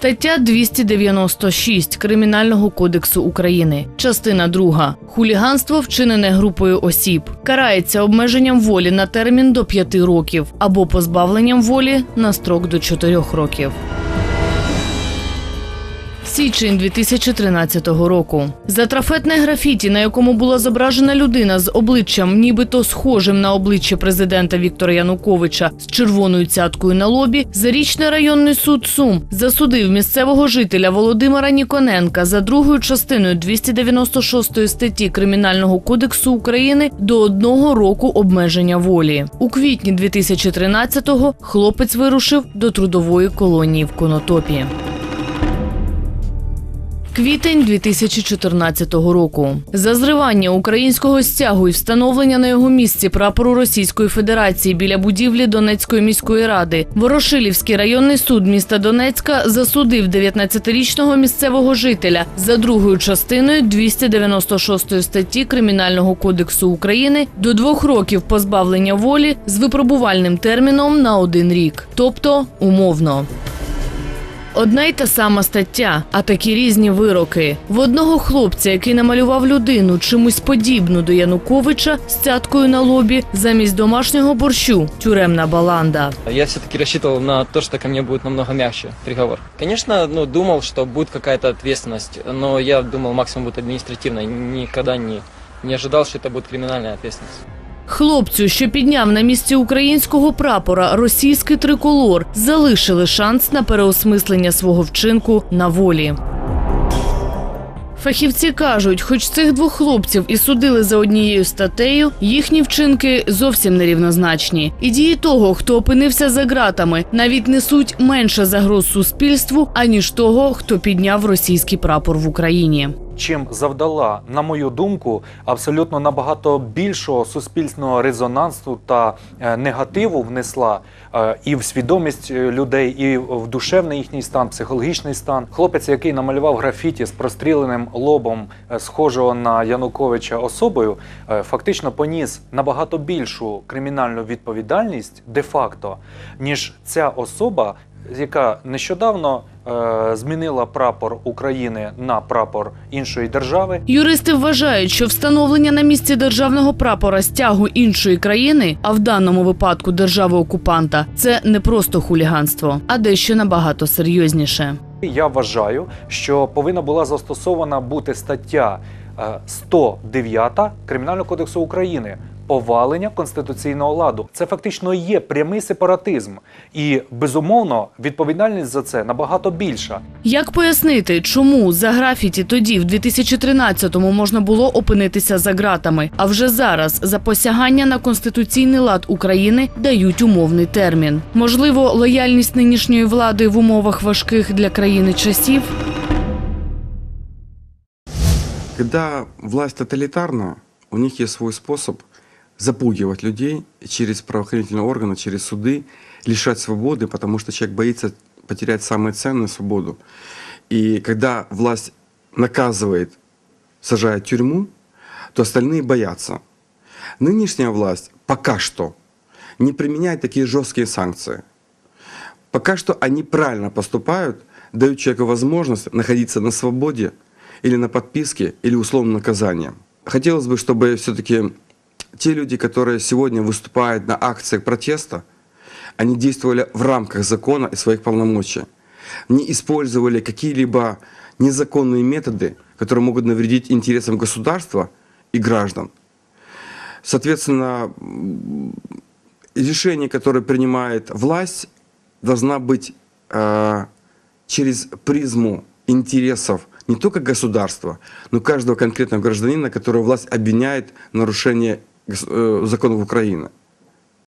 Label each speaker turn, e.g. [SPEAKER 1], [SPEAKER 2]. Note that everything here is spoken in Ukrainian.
[SPEAKER 1] Стаття 296 Кримінального кодексу України. Частина 2. Хуліганство вчинене групою осіб. Карається обмеженням волі на термін до 5 років або позбавленням волі на строк до 4 років. Січень 2013 року. За трафетне графіті, на якому була зображена людина з обличчям, нібито схожим на обличчя президента Віктора Януковича з червоною цяткою на лобі, зарічний районний суд Сум засудив місцевого жителя Володимира Ніконенка за другою частиною 296 статті Кримінального кодексу України до одного року обмеження волі. У квітні 2013-го хлопець вирушив до трудової колонії в Конотопі. Квітень 2014 року за зривання українського стягу і встановлення на його місці прапору Російської Федерації біля будівлі Донецької міської ради Ворошилівський районний суд міста Донецька засудив 19-річного місцевого жителя за другою частиною 296 статті Кримінального кодексу України до двох років позбавлення волі з випробувальним терміном на один рік, тобто умовно. Одна й та сама стаття, а такі різні вироки. В одного хлопця, який намалював людину чимось подібну до Януковича з цяткою на лобі, замість домашнього борщу тюремна баланда.
[SPEAKER 2] Я все-таки рассчитывал на то, что ко мне будет намного мягче приговор. Конечно, ну, думал, что будет какая-то ответственность, но я думал, максимум будет административная. Никогда не, не ожидал, что это будет криминальная ответственность.
[SPEAKER 1] Хлопцю, що підняв на місці українського прапора російський триколор, залишили шанс на переосмислення свого вчинку на волі. Фахівці кажуть, хоч цих двох хлопців і судили за однією статтею, їхні вчинки зовсім нерівнозначні. І дії того, хто опинився за ґратами, навіть несуть менше загроз суспільству, аніж того, хто підняв російський прапор в Україні.
[SPEAKER 3] Чим завдала, на мою думку, абсолютно набагато більшого суспільного резонансу та е, негативу внесла е, і в свідомість е, людей, і в душевний їхній стан, психологічний стан. Хлопець, який намалював графіті з простріленим лобом, схожого на Януковича особою, фактично поніс набагато більшу кримінальну відповідальність де-факто, ніж ця особа, яка нещодавно змінила прапор України на прапор іншої держави.
[SPEAKER 1] Юристи вважають, що встановлення на місці державного прапора стягу іншої країни, а в даному випадку держави окупанта, це не просто хуліганство, а дещо набагато серйозніше.
[SPEAKER 3] Я вважаю, що повинна була застосована бути стаття е, 109 Кримінального кодексу України. Повалення конституційного ладу це фактично є прямий сепаратизм, і безумовно відповідальність за це набагато більша.
[SPEAKER 1] Як пояснити, чому за графіті тоді, в 2013-му, можна було опинитися за ґратами, а вже зараз за посягання на конституційний лад України дають умовний термін? Можливо, лояльність нинішньої влади в умовах важких для країни часів?
[SPEAKER 4] Когда власть тоталитарна, у них есть свой способ запугивать людей через правоохранительные органы, через суды, лишать свободы, потому что человек боится потерять самое ценное – свободу. И когда власть наказывает, сажает в тюрьму, то остальные боятся. Нынешняя власть пока что не применяет такие жесткие санкции. Пока что они правильно поступают, дают человеку возможность находиться на свободе или на подписке, или условном наказании. Хотелось бы, чтобы все-таки те люди, которые сегодня выступают на акциях протеста, они действовали в рамках закона и своих полномочий. Не использовали какие-либо незаконные методы, которые могут навредить интересам государства и граждан. Соответственно, решение, которое принимает власть, должна быть э, через призму интересов не только государства, но каждого конкретного гражданина, которого власть обвиняет в нарушении законов Украины.